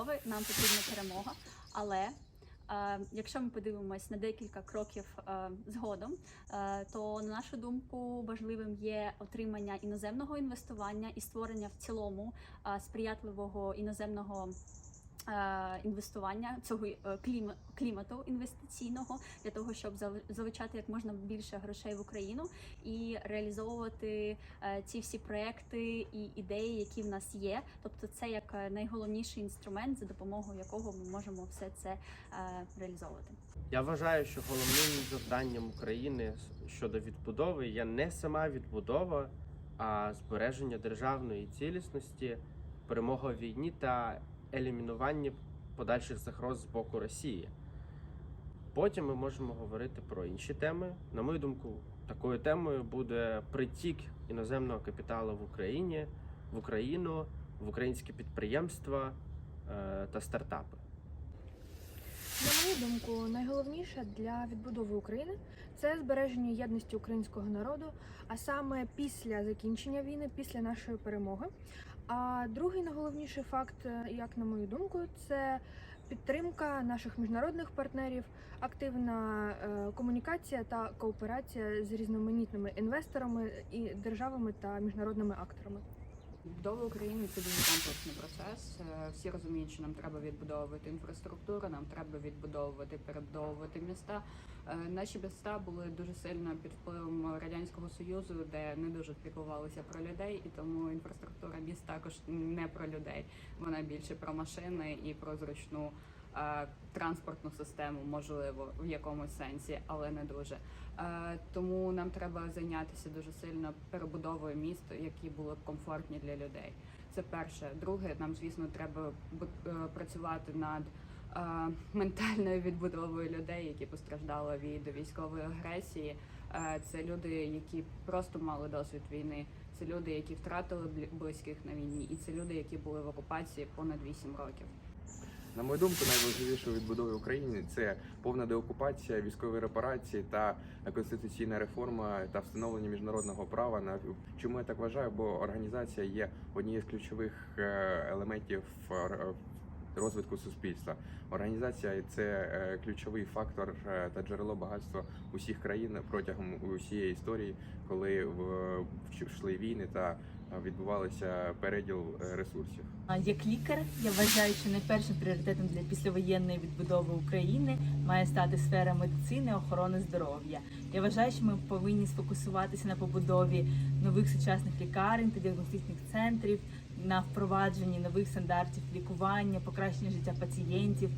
відбудови нам потрібна перемога. Але е, якщо ми подивимось на декілька кроків е, згодом, е, то на нашу думку важливим є отримання іноземного інвестування і створення в цілому сприятливого іноземного. Е, Інвестування цього е, клімату інвестиційного для того, щоб зал- залучати як можна більше грошей в Україну і реалізовувати е, ці всі проекти і ідеї, які в нас є. Тобто, це як найголовніший інструмент, за допомогою якого ми можемо все це реалізовувати. Я вважаю, що головним завданням України щодо відбудови є не сама відбудова, а збереження державної цілісності, перемога в війні та елімінування подальших загроз з боку Росії. Потім ми можемо говорити про інші теми. На мою думку, такою темою буде притік іноземного капіталу в Україні, в Україну, в українські підприємства е, та стартапи. На мою думку, найголовніше для відбудови України це збереження єдності українського народу, а саме після закінчення війни, після нашої перемоги. А другий найголовніший факт, е, як на мою думку, це підтримка наших міжнародних партнерів, активна е, комунікація та кооперація з різноманітними інвесторами і державами та міжнародними акторами. Відбудова України це дуже комплексний процес. Е, Всі розуміють, що нам треба відбудовувати інфраструктуру, нам треба відбудовувати, перебудовувати міста. Е, Наші міста були дуже сильно під впливом радянського союзу, де не дуже піклувалися про людей, і тому інфраструктура міст також не про людей. Вона більше про машини і про зручну транспортну систему, можливо, в якомусь сенсі, але не дуже. Е, Тому нам треба зайнятися дуже сильно перебудовою міст, які були б комфортні для людей. Це перше. Друге, нам звісно треба е, працювати над е, ментальною відбудовою людей, які постраждали від військової агресії. Е, Це люди, які просто мали досвід війни. Це люди, які втратили близьких на війні, і це люди, які були в окупації понад 8 років. На мою думку, найважливіше у відбудові України це повна деокупація, військові репарації та конституційна реформа та встановлення міжнародного права. На чому я так вважаю? Бо організація є однією з ключових е, елементів е, розвитку суспільства. Організація це е, ключовий фактор та джерело багатства усіх країн протягом усієї історії, коли йшли війни та відбувалися переділ е, ресурсів. Як лікар, я вважаю, що найпершим пріоритетом для післявоєнної відбудови України має стати сфера медицини, охорони здоров'я. Я вважаю, що ми повинні сфокусуватися на побудові нових сучасних лікарень та діагностичних центрів, на впровадженні нових стандартів лікування, покращення життя пацієнтів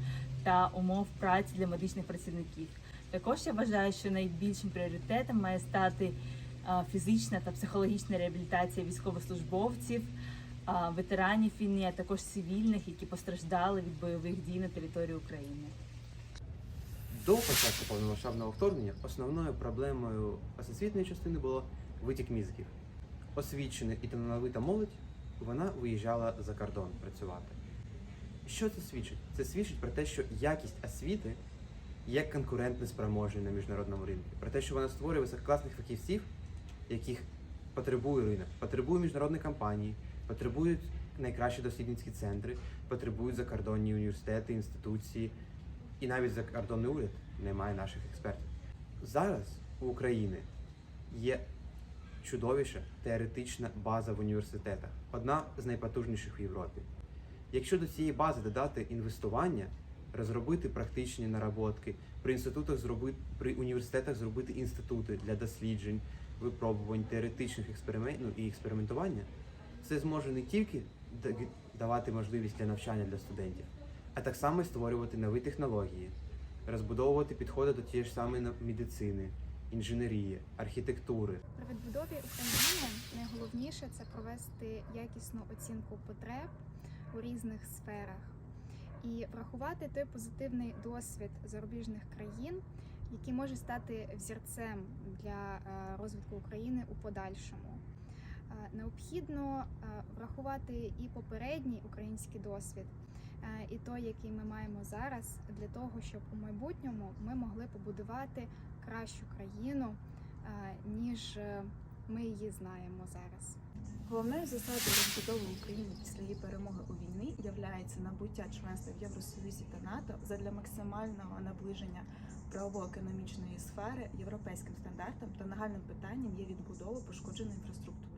та умов праці для медичних працівників. Також я вважаю, що найбільшим пріоритетом має стати фізична та психологічна реабілітація військовослужбовців ветеранів війни, а також цивільних, які постраждали від бойових дій на території України. До початку повномасштабного вторгнення основною проблемою освітньої частини було витік мізків. Освічена і талановита молодь вона виїжджала за кордон працювати. Що це свідчить? Це свідчить про те, що якість освіти є конкурентно спроможною на міжнародному ринку, про те, що вона створює висококласних фахівців, яких потребує ринок, потребує міжнародні компанії, потребують найкращі дослідницькі центри, потребують закордонні університети, інституції, і навіть закордонний уряд не має наших експертів. Зараз у України є чудовіша теоретична база в університетах, одна з найпотужніших в Європі. Якщо до цієї бази додати інвестування, розробити практичні наработки, при інститутах зробити при університетах зробити інститути для досліджень, випробувань, теоретичних експериментів і експериментування, це зможе не тільки давати можливість для навчання для студентів, а так само й створювати нові технології, розбудовувати підходи до тієї ж самої медицини, інженерії, архітектури. При відбудові України найголовніше це провести якісну оцінку потреб у різних сферах і врахувати той позитивний досвід зарубіжних країн, який може стати взірцем для е, розвитку України у подальшому. Е, Необхідно е, врахувати і попередній український досвід, і той, який ми маємо зараз, для того, щоб у майбутньому ми могли побудувати кращу країну, ніж ми її знаємо зараз. Головною засадою розбудови України після її перемоги у війні являється набуття членства в Євросоюзі та НАТО задля максимального наближення правово-економічної сфери європейським стандартам та нагальним питанням є відбудова пошкодженої інфраструктури.